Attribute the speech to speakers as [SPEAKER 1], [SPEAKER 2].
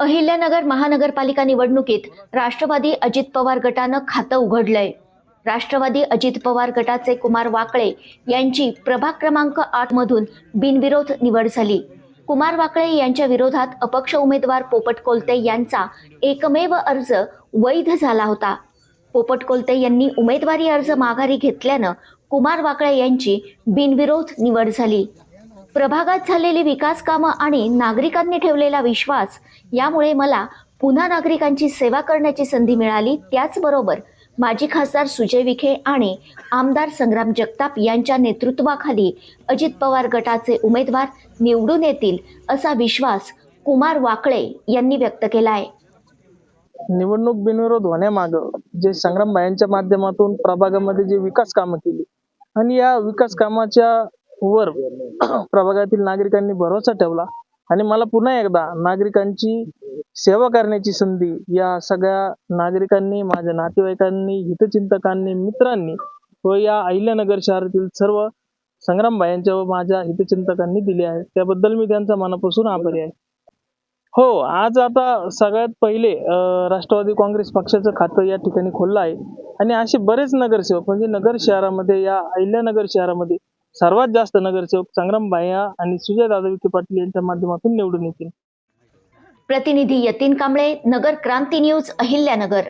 [SPEAKER 1] अहिल्यानगर महानगरपालिका निवडणुकीत राष्ट्रवादी अजित पवार गटानं खातं उघडलंय. राष्ट्रवादी अजित पवार गटाचे कुमार वाकळे यांची प्रभाग क्रमांक आठ मधून बिनविरोध निवड झाली. कुमार वाकळे यांच्या विरोधात अपक्ष उमेदवार पोपट कोलते यांचा एकमेव अर्ज वैध झाला होता. पोपट कोलते यांनी उमेदवारी अर्ज माघारी घेतल्यानं कुमार वाकळे यांची बिनविरोध निवड झाली. प्रभागात झालेली विकास कामं आणि नागरिकांनी ठेवलेला विश्वास यामुळे मला पुन्हा नागरिकांची सेवा करण्याची संधी मिळाली. त्याचबरोबर माजी खासदार सुजय विखे आणि आमदार संग्राम जगताप यांच्या नेतृत्वाखाली अजित पवार गटाचे उमेदवार निवडून येतील असा विश्वास कुमार वाकळे यांनी व्यक्त केला आहे
[SPEAKER 2] निवडणूक बिनविरोध होण्यामागं जे संग्रामबाईंच्या माध्यमातून प्रभागामध्ये जे विकास कामं केली आणि या विकास कामाच्या वर प्रभागातील नागरिकांनी भरोसा ठेवला. आणि मला पुन्हा एकदा नागरिकांची सेवा करण्याची संधी या सगळ्या नागरिकांनी माझ्या नातेवाईकांनी हितचिंतकांनी मित्रांनी व या अहिल्यानगर शहरातील सर्व संग्रामबाईंच्या व माझ्या हितचिंतकांनी दिली आहे. त्याबद्दल मी त्यांचा मनापासून आभारी आहे. हो आज आता सगळ्यात पहिले राष्ट्रवादी काँग्रेस पक्षाचं खातं या ठिकाणी खोललं आहे. आणि असे बरेच नगरसेवक म्हणजे नगर शहरामध्ये या अहिल्यानगर शहरामध्ये सर्वात जास्त नगरसेवक संग्राम बाया आणि सुजय विखे पाटील यांच्या माध्यमातून निवडून येतील.
[SPEAKER 1] प्रतिनिधी यतीन कांबळे नगर क्रांती न्यूज अहिल्यानगर.